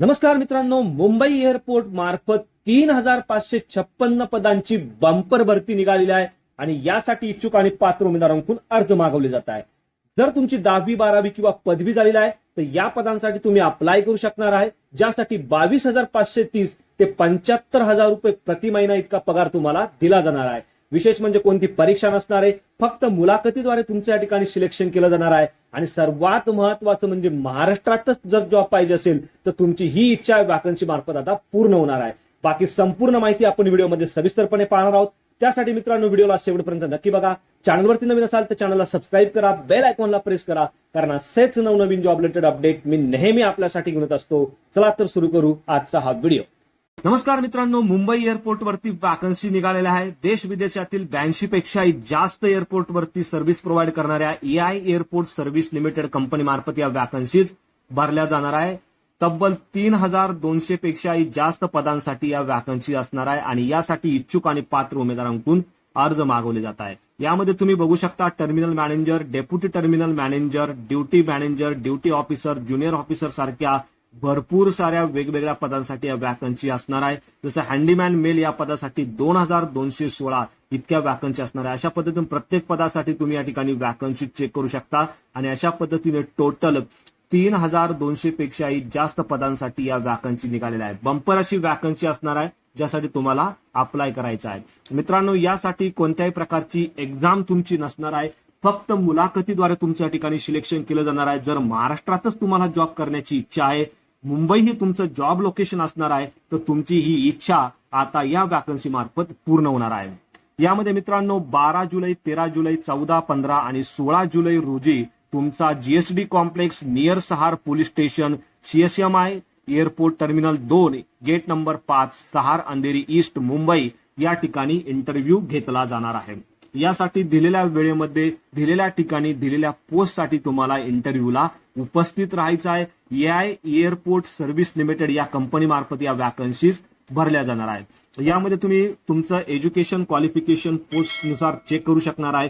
नमस्कार मित्रांनो मुंबई एअरपोर्ट मार्फत तीन हजार पाचशे छप्पन्न पदांची बंपर भरती निघालेली आहे आणि यासाठी इच्छुक आणि पात्र उमेदवारांकडून अर्ज मागवले जात आहे जर तुमची दहावी बारावी किंवा पदवी झालेली आहे तर या पदांसाठी तुम्ही अप्लाय करू शकणार आहे ज्यासाठी बावीस हजार पाचशे तीस ते पंच्याहत्तर हजार रुपये प्रति महिना इतका पगार तुम्हाला दिला जाणार आहे. विशेष म्हणजे कोणती परीक्षा नसणार आहे फक्त मुलाखतीद्वारे तुमच्या या ठिकाणी सिलेक्शन केलं जाणार आहे. आणि सर्वात महत्वाचं म्हणजे महाराष्ट्रातच जर जॉब पाहिजे असेल तर तुमची ही इच्छा वॅकन्सी मार्फत आता पूर्ण होणार आहे. बाकी संपूर्ण माहिती आपण व्हिडिओमध्ये सविस्तरपणे पाहणार आहोत. त्यासाठी मित्रांनो व्हिडिओला शेवटपर्यंत नक्की बघा. चॅनलवरती नवीन असाल तर चॅनलला सबस्क्राईब करा बेल आयकॉनला प्रेस करा कारण असेच नवनवीन जॉब रिलेटेड अपडेट मी नेहमी आपल्यासाठी घेऊन असतो. चला तर सुरू करू आजचा हा व्हिडिओ नमस्कार मित्रांनो मुंबई एअरपोर्टवरती वॅकन्सी निघालेल्या आहे. देश विदेशातील ब्याऐंशी पेक्षाही जास्त एअरपोर्टवरती सर्व्हिस प्रोव्हाइड करणाऱ्या AI airport service limited company मार्फत या वॅकन्सीज भरल्या जाणार आहे. तब्बल तीन हजार दोनशे पेक्षाही जास्त पदांसाठी या वॅकन्सी असणार आहे आणि यासाठी इच्छुक आणि पात्र उमेदवारांकडून अर्ज मागवले जात आहे. यामध्ये तुम्ही बघू शकता terminal manager deputy terminal manager duty manager duty officer junior officer सारख्या भरपूर साऱ्या वेगवेगळ्या पदांसाठी या वॅकन्सी असणार आहे. जसं हँडीमॅन मेल या पदासाठी दोन हजार दोनशे सोळा इतक्या वॅकन्सी असणार आहे. अशा पद्धतीने प्रत्येक पदासाठी तुम्ही या ठिकाणी वॅकन्सी चेक करू शकता. आणि अशा पद्धतीने टोटल तीन हजार दोनशे पेक्षाही जास्त पदांसाठी या वॅकन्सी निघालेल्या आहेत बंपर अशी वॅकन्सी असणार आहे ज्यासाठी तुम्हाला अप्लाय करायचं आहे. मित्रांनो यासाठी कोणत्याही प्रकारची एक्झाम तुमची नसणार आहे. फक्त मुलाखतीद्वारे तुमच्या ठिकाणी सिलेक्शन केलं जाणार आहे. जर महाराष्ट्रातच तुम्हाला जॉब करण्याची इच्छा आहे मुंबई ही तुमचं जॉब लोकेशन असणार आहे तर तुमची ही इच्छा आता या वॅकन्सी मार्फत पूर्ण होणार आहे. यामध्ये मित्रांनो बारा जुलै तेरा जुलै चौदा पंधरा आणि सोळा जुलै रोजी तुमचा GSD complex near Sahar police station CSMI airport terminal दोन गेट नंबर पाच सहार अंधेरी ईस्ट मुंबई या ठिकाणी इंटरव्ह्यू घेतला जाणार आहे. यासाठी दिलेल्या वेळेमध्ये दिलेल्या ठिकाणी दिलेल्या पोस्टसाठी तुम्हाला इंटरव्ह्यूला उपस्थित राहायचं आहे. एआय एअरपोर्ट सर्व्हिस लिमिटेड या कंपनी मार्फत या वॅकन्सीज भरल्या जाणार आहेत. यामध्ये तुम्ही तुमचं एज्युकेशन क्वालिफिकेशन पोस्टनुसार चेक करू शकणार आहे.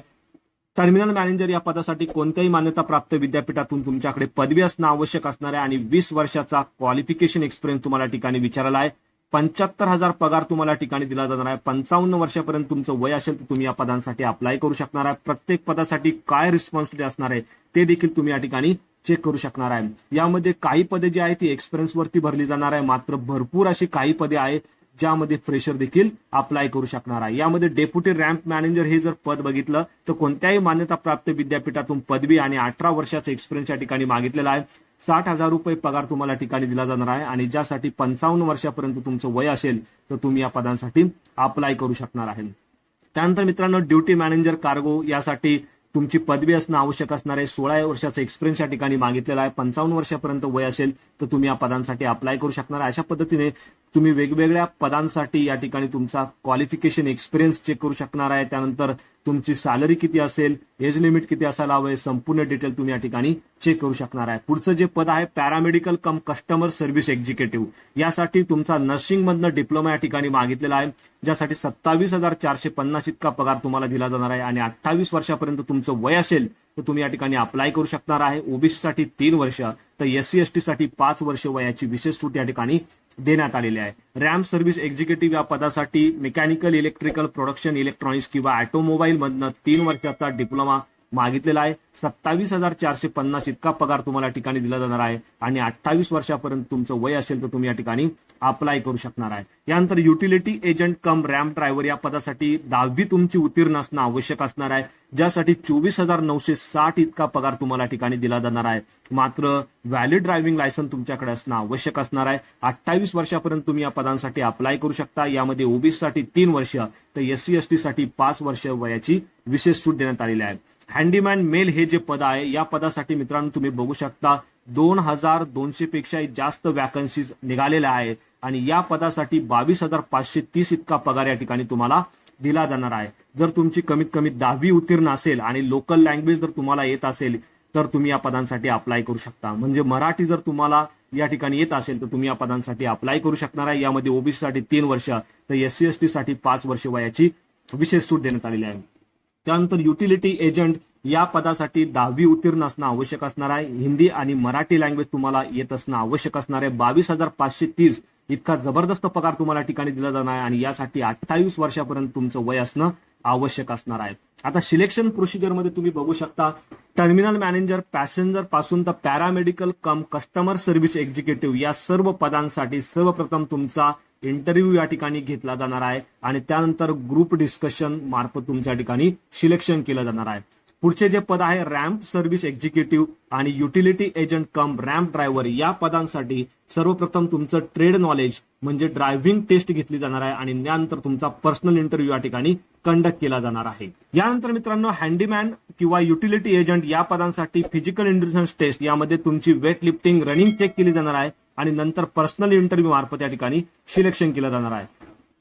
टर्मिनल मॅनेजर या पदासाठी कोणत्याही मान्यता प्राप्त विद्यापीठातून तुमच्याकडे पदवी असणं आवश्यक असणार आहे आणि वीस वर्षाचा क्वालिफिकेशन एक्सपिरियन्स तुम्हाला ठिकाणी विचारला आहे. पंच्याहत्तर हजार पगार तुम्हाला ठिकाणी दिला जाणार आहे. पंचावन्न वर्षापर्यंत तुमचं वय असेल तर तुम्ही या पदांसाठी अप्लाय करू शकणार आहे. प्रत्येक पदासाठी काय रिस्पॉन्सिबिलिटी असणार आहे ते देखील तुम्ही या ठिकाणी चेक करू शकणार आहे. यामध्ये काही पदे जी आहेत ती एक्सपिरियन्स वरती भरली जाणार आहे. मात्र भरपूर अशी काही पदे आहेत ज्यामध्ये फ्रेशर देखील अप्लाय करू शकणार आहे. यामध्ये डेप्युटी रॅम्प मॅनेजर हे जर पद बघितलं तर कोणत्याही मान्यता प्राप्त विद्यापीठातून पदवी आणि अठरा वर्षाचा एक्सपिरियन्स या ठिकाणी मागितलेला आहे. साठ हजार रुपये पगार तुम्हाला ठिकाणी दिला जाणार आहे आणि ज्यासाठी पंचावन्न वर्षापर्यंत तुमचं वय असेल तर तुम्ही या पदांसाठी अप्लाय करू शकणार आहे. त्यानंतर मित्रांनो ड्युटी मॅनेजर कार्गो यासाठी तुमची पदवी असणं आवश्यक असणार आहे. सोळा वर्षाचा एक्सपिरियन्स या ठिकाणी मागितलेला आहे. पंचावन्न वर्षापर्यंत वय असेल तर तुम्ही या पदांसाठी अप्लाय करू शकणार. अशा पद्धतीने तुम्ही वेगवेगळ्या पदांसाठी या ठिकाणी तुमचा क्वालिफिकेशन एक्सपिरियन्स चेक करू शकणार आहे. त्यानंतर तुमची सॅलरी किती असेल एज लिमिट किती असायला हवं संपूर्ण डिटेल तुम्ही या ठिकाणी चेक करू शकणार आहे. पुढचं जे पद आहे paramedical cum customer service executive यासाठी तुमचा नर्सिंग मधनं डिप्लोमा या ठिकाणी मागितलेला आहे ज्यासाठी सत्तावीस हजार चारशे पन्नास इतका पगार तुम्हाला दिला जाणार आहे. आणि अठ्ठावीस वर्षापर्यंत तुमचं वय असेल तर तुम्ही या ठिकाणी अप्लाय करू शकणार आहे. ओबीसी साठी तीन वर्ष तर एससी एसटी साठी पाच वर्ष वयाची विशेष सूट या ठिकाणी देण्यात आलेले आहे. रॅम सर्व्हिस एक्झिक्युटिव्ह या पदासाठी मेकॅनिकल इलेक्ट्रिकल प्रोडक्शन इलेक्ट्रॉनिक्स किंवा ऑटोमोबाईल मधनं तीन वर्षाचा डिप्लोमा मागितलेला आहे. सत्तावीस हजार चारशे पन्नास इतका पगार तुम्हाला ठिकाणी दिला जाणार आहे. आणि अठ्ठावीस वर्षापर्यंत तुमचं वय असेल तर तुम्ही या ठिकाणी अप्लाय करू शकणार आहे. यानंतर utility agent cum ramp driver या पदासाठी दहावी तुमची उत्तीर्ण असणं आवश्यक असणार आहे. ज्यासाठी चोवीस हजार नऊशे साठ इतका पगार तुम्हाला ठिकाणी दिला जाणार आहे. मात्र व्हॅलिड ड्रायव्हिंग लायसन्स तुमच्याकडे असणं आवश्यक असणार आहे. अठ्ठावीस वर्षापर्यंत तुम्ही या पदांसाठी अप्लाय करू शकता. यामध्ये ओबीसी साठी तीन वर्ष तर एससी एसटी साठी पाच वर्ष वयाची विशेष सूट देण्यात आलेली आहे. हँडीमॅन मेल हे जे पद आहे या पदासाठी मित्रांनो तुम्ही बघू शकता दोन हजार दोनशे पेक्षाही जास्त वॅकन्सीज निघालेल्या आहेत आणि या पदासाठी बावीस हजार पाचशे तीस इतका पगार या ठिकाणी तुम्हाला दिला जाणार आहे. जर तुमची कमीत कमी दहावी उत्तीर्ण असेल आणि लोकल लँग्वेज जर तुम्हाला येत असेल तर तुम्ही या पदांसाठी अप्लाय करू शकता. म्हणजे मराठी जर तुम्हाला या ठिकाणी येत असेल तर तुम्ही या पदांसाठी अप्लाय करू शकणार आहे. यामध्ये ओबीसी साठी तीन वर्ष तर एस सी एस टी साठी पाच वर्ष वयाची विशेष सूट देण्यात आलेली आहे. त्यानंतर युटिलिटी एजंट या पदासाठी दहावी उत्तीर्ण असणं आवश्यक असणार आहे. हिंदी आणि मराठी लँग्वेज तुम्हाला येत असणं आवश्यक असणार आहे. बावीस हजार पाचशे तीस इतका जबरदस्त पगार तुम्हाला ठिकाणी दिला जाणार आहे आणि यासाठी अठ्ठावीस वर्षापर्यंत तुमचं वय असणं आवश्यक असणार आहे. आता सिलेक्शन प्रोसिजरमध्ये तुम्ही बघू शकता टर्मिनल मॅनेजर पॅसेंजरपासून तर paramedical cum customer service executive या सर्व पदांसाठी सर्वप्रथम तुमचा इंटरव्ह्यू या ठिकाणी घेतला जाणार आहे आणि त्यानंतर ग्रुप डिस्कशन मार्फत तुमच्या ठिकाणी सिलेक्शन केलं जाणार आहे. पुढचे जे पद आहे रॅम्प सर्व्हिस एक्झिक्युटिव्ह आणि utility agent cum ramp driver या पदांसाठी सर्वप्रथम तुमचं ट्रेड नॉलेज म्हणजे ड्रायव्हिंग टेस्ट घेतली जाणार आहे आणि त्यानंतर तुमचा पर्सनल इंटरव्ह्यू या ठिकाणी कंडक्ट केला जाणार आहे. यानंतर मित्रांनो हँडीमॅन किंवा युटिलिटी एजंट या पदांसाठी फिजिकल इंटेलिजन्स टेस्ट यामध्ये तुमची वेट लिफ्टिंग रनिंग चेक केली जाणार आहे. आणि नंतर पर्सनल इंटरव्ह्यू मार्फत या ठिकाणी सिलेक्शन केलं जाणार आहे.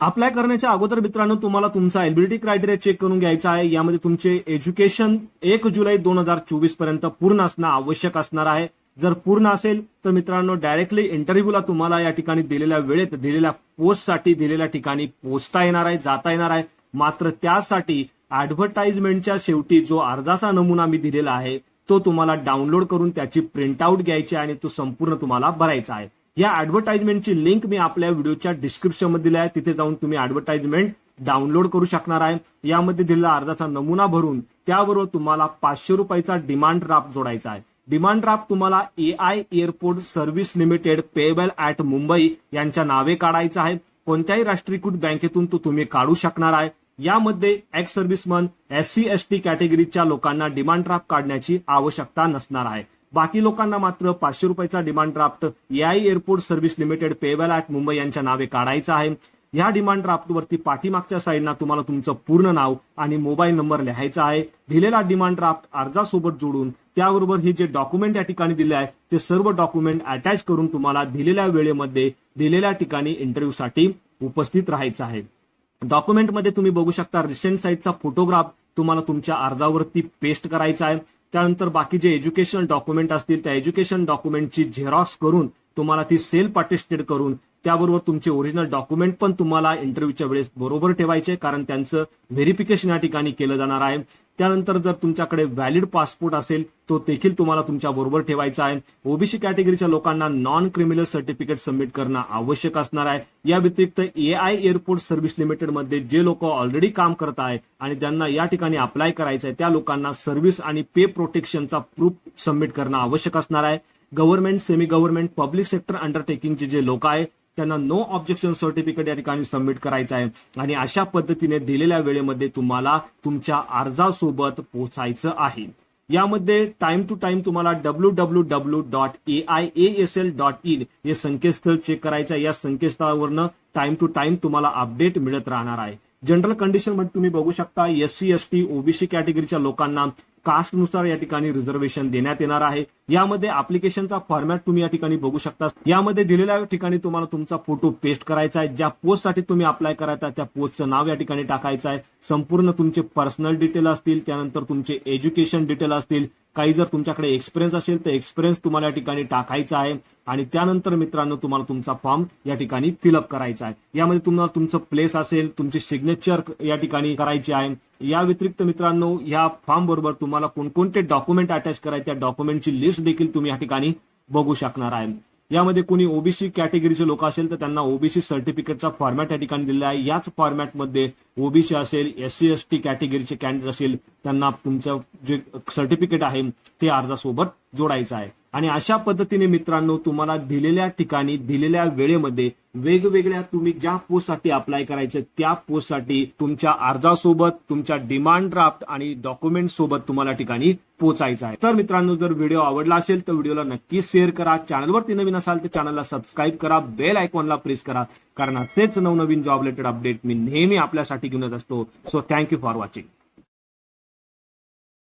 अप्लाय करण्याच्या अगोदर मित्रांनो तुम्हाला तुमचा एलिबिलिटी क्रायटेरिया चेक करून घ्यायचा आहे. यामध्ये तुमचे एज्युकेशन एक जुलै दोन हजार चोवीसपर्यंत पूर्ण असणं आवश्यक असणार आहे. जर पूर्ण असेल तर मित्रांनो डायरेक्टली इंटरव्ह्यूला तुम्हाला या ठिकाणी दिलेल्या वेळेत दिलेल्या पोस्टसाठी दिलेल्या ठिकाणी पोचता येणार आहे जाता येणार आहे. मात्र त्यासाठी ऍडव्हर्टाइजमेंटच्या शेवटी जो अर्जाचा नमुना मी दिलेला आहे तो तुम्हाला डाउनलोड करून त्याची प्रिंटआउट घ्यायची आहे आणि तो संपूर्ण तुम्हाला भरायचा आहे. या ऍडव्हर्टाइजमेंटची लिंक मी आपल्या व्हिडिओच्या डिस्क्रिप्शनमध्ये दिली आहे. तिथे जाऊन तुम्ही ऍडव्हर्टाइजमेंट डाउनलोड करू शकणार आहे. यामध्ये दिलेला अर्जाचा नमुना भरून त्याबरोबर तुम्हाला पाचशे रुपयाचा डिमांड ड्राफ्ट जोडायचा आहे. डिमांड ड्राफ्ट तुम्हाला A I airport service limited payable at Mumbai यांच्या नावे काढायचा आहे. कोणत्याही राष्ट्रीयकृत बँकेतून तो तुम्ही काढू शकणार आहे. यामध्ये ex serviceman S C S T कॅटेगरीच्या लोकांना डिमांड ड्राफ्ट काढण्याची आवश्यकता नसणार आहे. बाकी लोकांना मात्र पाचशे रुपयाचा demand draft AI airport service limited payable at Mumbai यांच्या नावे काढायचा आहे. या डिमांड ड्राफ्टवरती पाठीमागच्या साईडना तुम्हाला तुमचं पूर्ण नाव आणि मोबाईल नंबर लिहायचा आहे. दिलेला डिमांड ड्राफ्ट अर्जासोबत जोडून त्याबरोबर हे जे डॉक्युमेंट या ठिकाणी दिले आहे ते सर्व डॉक्युमेंट अटॅच करून तुम्हाला दिलेल्या वेळेमध्ये दिलेल्या ठिकाणी इंटरव्ह्यूसाठी उपस्थित राहायचं आहे. डॉक्युमेंटमध्ये तुम्ही बघू शकता रिसेंट साईटचा फोटोग्राफ तुम्हाला तुमच्या अर्जावरती पेस्ट करायचा आहे. त्यानंतर बाकी जे एज्युकेशन डॉक्युमेंट असतील त्या एज्युकेशन डॉक्युमेंटची झेरॉक्स करून तुम्हाला ती सेल्फ अटेस्टेड करून त्याबरोबर तुमचे ओरिजिनल डॉक्युमेंट पण तुम्हाला इंटरव्ह्यूच्या वेळेस बरोबर ठेवायचे कारण त्यांचं व्हेरिफिकेशन या ठिकाणी केलं जाणार आहे. त्यानंतर जर तुमच्याकडे व्हॅलिड पासपोर्ट असेल तो देखील तुम्हाला तुमच्या बरोबर ठेवायचा आहे. ओबीसी कॅटेगरीच्या लोकांना नॉन क्रिमिनल सर्टिफिकेट सबमिट करणं आवश्यक असणार आहे. या व्यतिरिक्त ए आय एअरपोर्ट सर्व्हिस लिमिटेडमध्ये जे लोक ऑलरेडी काम करत आहे आणि ज्यांना या ठिकाणी अप्लाय करायचं आहे त्या लोकांना सर्व्हिस आणि पे प्रोटेक्शनचा प्रूफ सबमिट करणं आवश्यक असणार आहे. Government semi government public sector अंडरटेकिंगचे जे लोक आहे त्यांना नो ऑब्जेक्शन सर्टिफिकेट या ठिकाणी सबमिट करायचं आहे. आणि अशा पद्धतीने दिलेल्या वेळेमध्ये तुम्हाला तुमच्या अर्जासोबत पोहोचायचं आहे. यामध्ये टाइम टू टाइम तुम्हाला W W W dot A I A S L dot in हे संकेतस्थळ चेक करायचं आहे. या संकेतस्थळावरनं टाइम टू टाइम तुम्हाला अपडेट मिळत राहणार आहे. जनरल कंडिशनमध्ये तुम्ही बघू शकता S C S T OBC कॅटेगरीच्या लोकांना कास्टनुसार या ठिकाणी रिझर्वेशन देण्यात येणार आहे. यामध्ये अप्लिकेशनचा फॉर्मॅट तुम्ही या ठिकाणी बघू शकता. यामध्ये दिलेल्या ठिकाणी तुम्हाला तुमचा फोटो पेस्ट करायचा आहे. ज्या पोस्टसाठी तुम्ही अप्लाय करायचा त्या पोस्टचं नाव या ठिकाणी टाकायचं आहे. संपूर्ण तुमचे पर्सनल डिटेल असतील त्यानंतर तुमचे एज्युकेशन डिटेल असतील काही जर तुमच्याकडे एक्सपिरियन्स असेल तर एक्सपिरियन्स तुम्हाला या ठिकाणी टाकायचा आहे. आणि त्यानंतर मित्रांनो तुम्हाला तुमचा फॉर्म या ठिकाणी फिलअप करायचा आहे. यामध्ये तुम्हाला तुमचं प्लेस असेल तुमची सिग्नेचर या ठिकाणी करायची आहे. या व्यतिरिक्त मित्रांनो या फॉर्म बरोबर तुम्हाला कोणकोणते डॉक्युमेंट अटॅच करायचे त्या डॉक्युमेंटची लिस्ट देखील तुम्ही या ठिकाणी बघू शकणार आहे. यामध्ये कोणी ओबीसी कॅटेगरीचे लोक असेल तर त्यांना ओबीसी सर्टिफिकेटचा फॉर्मॅट या ठिकाणी दिलेला आहे. याच फॉर्मॅटमध्ये ओबीसी असेल एस सी एस टी कॅटेगरीचे कॅन्डिडेट असेल त्यांना तुमचं जे सर्टिफिकेट आहे ते अर्जासोबत जोडायचं आहे. आणि अशा पद्धतीने मित्रांनो तुम्हाला दिलेल्या ठिकाणी दिलेल्या वेळेमध्ये वेगवेगळ्या तुम्ही ज्या पोस्टसाठी अप्लाय करायचे त्या पोस्टसाठी तुमच्या अर्जासोबत तुमच्या डिमांड ड्राफ्ट आणि डॉक्युमेंट सोबत तुम्हाला ठिकाणी पोहोचायचं आहे. तर मित्रांनो जर व्हिडिओ आवडला असेल तर व्हिडिओला नक्की शेअर करा. चॅनलवरती नवीन असाल तर चॅनलला सबस्क्राईब करा. बेल आयकॉनला प्रेस करा. कारण असेच नवनवीन जॉब रिलेटेड अपडेट मी नेहमी आपल्यासाठी घेऊन येत असतो. So thank you for watching